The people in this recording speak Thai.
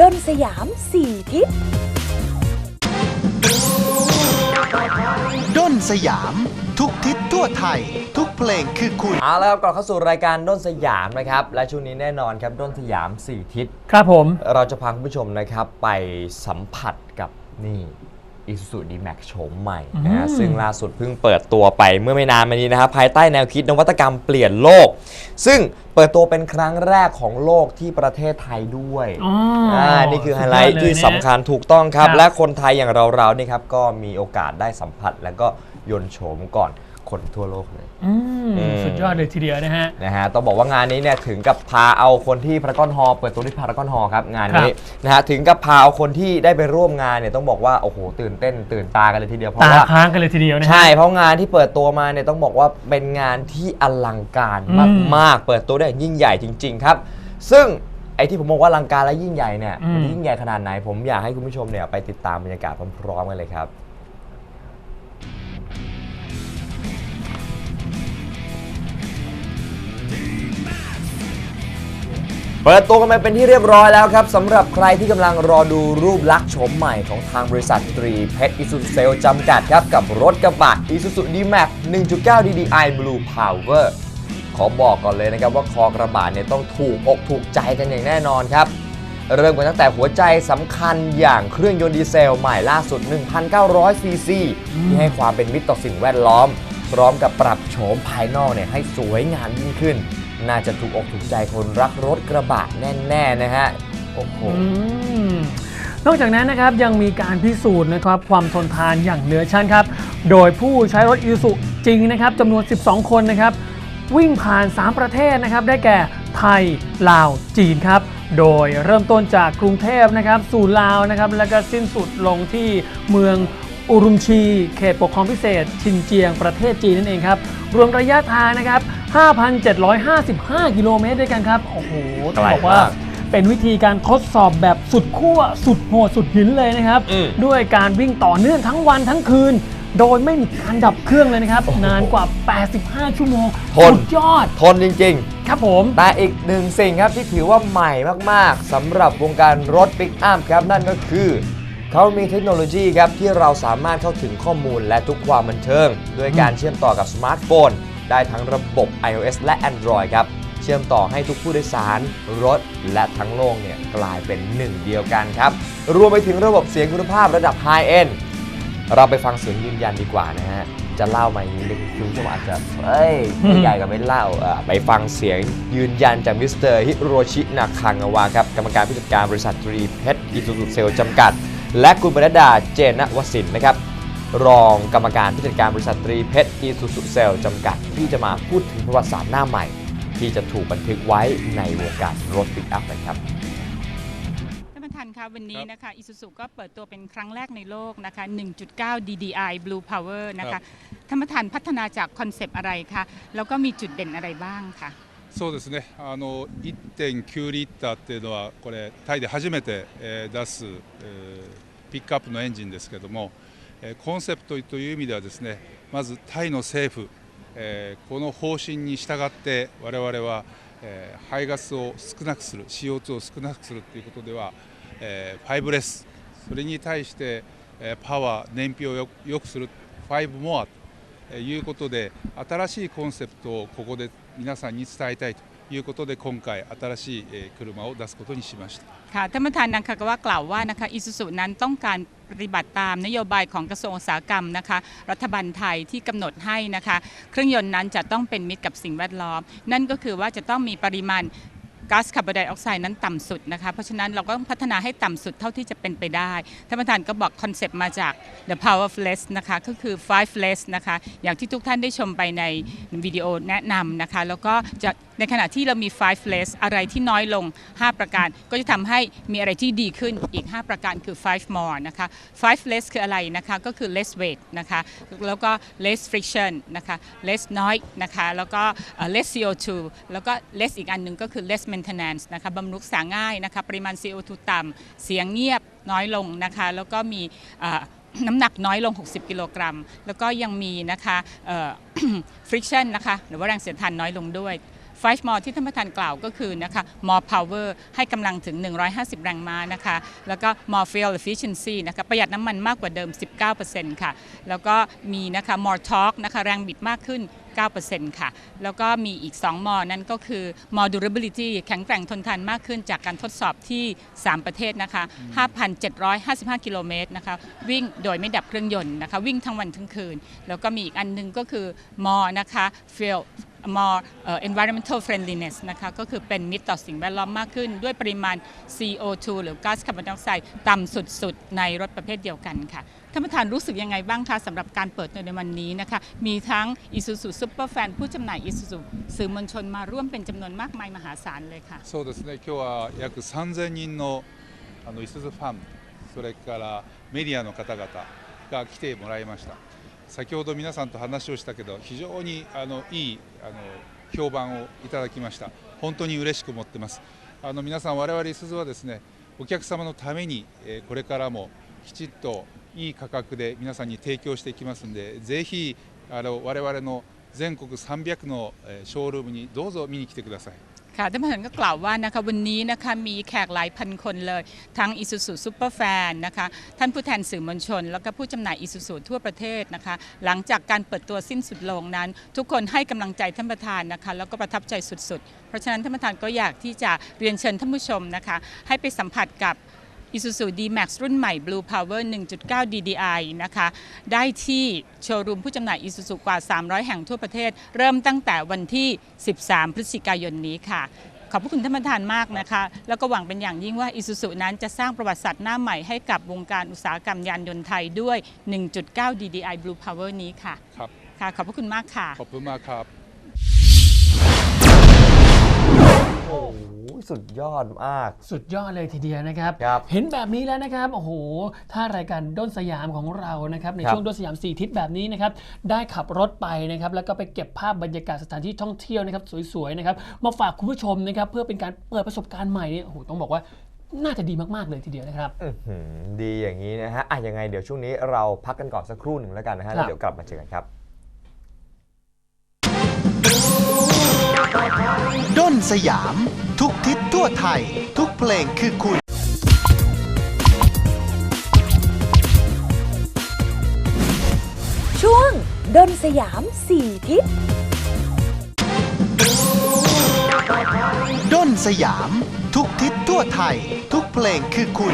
ด้นสยามสี่ทิศด้นสยาม ทุกทิศทั่วไทย ทุกเพลงคือคุณ เอาละครับก่อนเข้าสู่รายการด้นสยามนะครับ และช่วงนี้แน่นอนครับด้นสยาม 4 ทิศ ครับผม เราจะพาคุณผู้ชมนะครับไปสัมผัสกับนี่ Isuzu D-Max โฉมใหม่นะฮะอืมซึ่งล่าสุดเพิ่งเปิดตัวไปเมื่อไม่นานมานี้นะครับภายใต้แนวคิดนวัตกรรมเปลี่ยนโลก ซึ่งเปิดตัวเป็นครั้งแรกของโลกที่ประเทศไทยด้วยอ๋ออ่านี่คือไฮไลท์สุดยอดที่เยนะสำคัญถูกต้องครับ ครับ และคนไทยอย่างเราๆนี่ครับก็มีโอกาสได้สัมผัส แล้วก็ยนต์โฉมก่อน คนทั่วโลกเลย อืมอืมสุดยอดเลยทีเดียวนะฮะ นะฮะต้องบอกว่างานนี้เนี่ยถึงกับพาเอาคนที่พารากอนฮอลล์เปิดตัวที่พารากอนฮอลล์ครับงานนี้นะฮะถึงกับพาเอาคนที่ได้ไปร่วมงานเนี่ยต้องบอกว่าโอ้โหตื่นเต้นตื่นตากันเลยทีเดียวเพราะตาว่า ค้างกันเลยทีเดียวนะฮะ ใช่ เพราะงานที่เปิดตัวมาเนี่ยต้องบอกว่าเป็นงานที่อลังการอืมมากๆ เปิดตัวได้อย่างยิ่งใหญ่จริง ๆ ครับ ซึ่งไอ้ที่ผมบอกว่าอลังการและยิ่งใหญ่เนี่ยอืม มันยิ่งใหญ่ขนาดไหนผมอยากให้คุณผู้ชมเนี่ยไปติดตามบรรยากาศพร้อมๆกันเลยครับ เปิดตัวกันไปเป็นที่เรียบร้อยแล้วครับสำหรับใครที่กำลังรอดูรูปลักษณ์โฉมใหม่ของทางบริษัทตรีเพชรอิสุเซลจำกัดครับ กับรถกระบะ Isuzu D-Max 1.9 DDI Blue Power ขอบอกก่อนเลยนะครับว่าคอกระบะเนี่ยต้องถูกอกถูกใจกันอย่างแน่นอนครับ เริ่มกันตั้งแต่หัวใจสำคัญอย่างเครื่องยนต์ดีเซลใหม่ล่าสุด 1,900 ซีซีที่ให้ความเป็นมิตรต่อสิ่งแวดล้อม พร้อมกับปรับโฉมภายนอกเนี่ยให้สวยงามยิ่งขึ้น น่าจะถูกอกถูกใจคนรักรถกระบะแน่ ๆ นะฮะ โอ้โห นอกจากนั้นนะครับยังมีการพิสูจน์นะครับความทนทานอย่างเหนือชั้นครับ โดยผู้ใช้รถอีสุจริงนะครับจำนวน 12 คนนะครับ วิ่งผ่าน 3 ประเทศนะครับ ได้แก่ไทย ลาว จีนครับ โดยเริ่มต้นจากกรุงเทพนะครับ สู่ลาวนะครับ แล้วก็สิ้นสุดลงที่เมืองอุรุมชี เขตปกครองพิเศษ ชินเจียงประเทศจีนนั่นเองครับ รวมระยะทางนะครับ 5,755 กิโลเมตรด้วยกันครับ โอ้โหต้องบอกว่าไกลมากเป็นวิธีการทดสอบแบบสุดขั้วสุดโหดสุดหินเลยนะครับ อืม ด้วยการวิ่งต่อเนื่องทั้งวันทั้งคืน โดยไม่มีการดับเครื่องเลยนะครับ นานกว่า 85 ชั่วโมงทน สุดยอดทนจริง ครับผม ๆ แต่อีกหนึ่งสิ่งครับที่ถือว่าใหม่มาก ๆสำหรับวงการรถปิกอัพครับ นั่นก็คือ เขามีเทคโนโลยีครับ ที่เราสามารถเข้าถึงข้อมูลและทุกความบันเทิง ด้วยการเชื่อมต่อกับสมาร์ทโฟน ได้ทั้งระบบ iOS และ Android ครับ เชื่อมต่อให้ทุกผู้โดยสาร รถ และทั้งโลกเนี่ยกลายเป็นหนึ่งเดียวกันครับ รวมไปถึงระบบเสียงคุณภาพระดับ High End เราไปฟังเสียงยืนยันดีกว่านะฮะ จะเล่ามาอย่างนี้เลยคุณผู้ชมอาจจะเอ้ยไม่ใหญ่กับไม่เล่าอะไปฟังเสียงยืนยันจากมิสเตอร์ฮิโรชินาคังาวาครับ กรรมการผู้จัดการบริษัทตรีเพชรอิซูซุเซลจำกัด และคุณบรรดาเจนวสินนะครับ รองกรรมการผู้จัดการบริษัทตรีเพชรอีซูซุเซลจำกัด ที่จะมาพูดถึงประวัติศาสตร์หน้าใหม่ ที่จะถูกบันทึกไว้ในวงการรถปิกอัพนะครับ ท่านประธานคะวันนี้นะคะอิซูซูก็เปิดตัวเป็นครั้งแรกในโลกนะคะ 1.9 DDI Blue Power นะคะท่านประธานพัฒนาจากคอนเซปต์อะไรคะ แล้วก็มีจุดเด่นอะไรบ้างคะ そうですねあの1.9リッターっていうのはこれタイで初めて、えー出す、えーピックアップのエンジンですけども、えー コンセプトという意味ではですねまずタイの政府、えこの方針に従って我々は、え排ガスを少なくする CO2 を少なくするということでは、えー、5レスそれに対して、えパワー燃費をよ良くする5モアということで新しいコンセプトをここで皆さんに伝えたいということで今回新しいえー車を出すことにしました。 ค่ะท่านประธานนังคากาวะกล่าวว่านะคะอิซูซูนั้นต้องการปฏิบัติตามนโยบายของกระทรวงอุตสาหกรรมนะคะ รัฐบาลไทยที่กำหนดให้นะคะ เครื่องยนต์นั้นจะต้องเป็นมิตรกับสิ่งแวดล้อม นั่นก็คือว่าจะต้องมีปริมาณก๊าซคาร์บอนไดออกไซด์นั้นต่ำสุดนะคะ เพราะฉะนั้นเราก็ต้องพัฒนาให้ต่ำสุดเท่าที่จะเป็นไปได้ ท่านประธานก็บอกคอนเซปต์มาจาก the power of less นะคะ ก็คือ five less นะคะ อย่างที่ทุกท่านได้ชมไปในวิดีโอแนะนำนะคะ แล้วก็จะ ในขณะที่เรามี five less อะไรที่น้อยลง 5 ประการ ก็จะทำให้มีอะไรที่ดีขึ้นอีก 5 ประการคือ five more นะคะ five less คืออะไรนะคะก็คือ less weight นะคะแล้วก็ less friction นะคะ less noise นะคะแล้วก็ less CO2 แล้วก็ less อีกอันหนึ่งก็คือ less maintenance นะคะบำรุงสาง่ายนะคะปริมาณ CO2 ต่ำเสียงเงียบน้อยลงนะคะแล้วก็มีน้ำหนักน้อยลง 60 กิโลกรัม แล้วก็ยังมีนะคะ friction นะคะ หรือว่าแรงเสียดทานน้อยลงด้วย five more ที่ท่านประธานกล่าวก็คือนะคะ more power ให้กำลังถึง 150 แรงม้านะคะ แล้วก็ more fuel efficiency นะคะประหยัดน้ำมันมากกว่าเดิม 19%ค่ะ แล้วก็มีนะคะ more torque นะคะแรงบิดมากขึ้น 9%ค่ะ แล้วก็มีอีก 2 มอ นั่นก็คือ more durability แข็งแกร่งทนทานมากขึ้นจากการทดสอบที่ 3 ประเทศนะคะ 5,755 กิโลเมตรนะคะ วิ่งโดยไม่ดับเครื่องยนต์นะคะ วิ่งทั้งวันทั้งคืน แล้วก็มีอีกอันหนึงก็คือ more นะคะ fuel more เอ่อ environmental friendliness นะคะ ก็คือเป็นมิตรต่อสิ่งแวดล้อมมากขึ้น ด้วยปริมาณ CO2 หรือก๊าซคาร์บอนไดออกไซด์ต่ำสุดๆ ในรถประเภทเดียวกันค่ะ ท่านประธานรู้สึกยังไงบ้างคะสำหรับการเปิดตัวในวันนี้นะคะ มีทั้ง Isuzu Superfan ผู้จำหน่าย Isuzu สื่อมวลชนมาร่วมเป็นจำนวนมากมายมหาศาลเลยค่ะ そうですね今日は約3000人のあのイスズファンそれからメディアの方々が来てもらいました 先ほど皆さんと話をしたけど非常にあのいいあの評判をいただきました。本当に嬉しく思ってます。あの皆さん我々イスズはですねお客様のために、えこれからもきちっといい価格で皆さんに提供していきますのでぜひあの我々の全国300のえショールームにどうぞ見に来てください。 ค่ะท่านประธานก็กล่าวว่านะคะวันนี้นะคะมีแขกหลายพันคนเลย ทั้งอิสุสุซูเปอร์แฟนนะคะท่านผู้แทนสื่อมวลชน แล้วก็ผู้จำหน่ายอิสุสุทั่วประเทศนะคะ หลังจากการเปิดตัวสิ้นสุดลงนั้น ทุกคนให้กำลังใจท่านประธานนะคะ แล้วก็ประทับใจสุดๆ เพราะฉะนั้นท่านประธานก็อยากที่จะเรียนเชิญท่านผู้ชมนะคะ ให้ไปสัมผัสกับ Isuzu D-Max รุ่นใหม่ Blue Power 1.9 DDI นะคะ ได้ที่โชว์รูมผู้จำหน่าย Isuzu กว่า 300 แห่งทั่วประเทศ เริ่มตั้งแต่วันที่ 13 พฤศจิกายนนี้ค่ะขอบพระคุณท่านประธานมากนะคะ แล้วก็หวังเป็นอย่างยิ่งว่า Isuzu นั้นจะสร้างประวัติศาสตร์หน้าใหม่ให้กับวงการอุตสาหกรรมยานยนต์ไทยด้วย 1.9 DDI Blue Power นี้ค่ะครับค่ะ ขอบพระคุณมากค่ะ ขอบคุณมากครับโอ้โห สุดยอดมาก สุดยอดเลยทีเดียวนะครับ ครับเห็นแบบนี้แล้วนะครับโอ้โหถ้ารายการด้นสยามของเรานะครับในครับช่วงด้นสยามสี่ทิศแบบนี้นะครับได้ขับรถไปนะครับแล้วก็ไปเก็บภาพบรรยากาศสถานที่ท่องเที่ยวนะครับสวยๆนะครับมาฝากคุณผู้ชมนะครับเพื่อเป็นการเปิดประสบการณ์ใหม่เนี่ยโอ้โหต้องบอกว่าน่าจะดีมากๆเลยทีเดียวนะครับ อื้อหือดีอย่างนี้นะฮะอะยังไงเดี๋ยวช่วงนี้เราพักกันก่อนสักครู่หนึ่งแล้วกันนะฮะครับแล้วเดี๋ยวกลับมาเจอกันครับ ด้นสยาม ทุกทิศทั่วไทย ทุกเพลงคือคุณช่วงดนสยามสี่ทิศด้นสยาม ทุกทิศทั่วไทย ทุกเพลงคือคุณ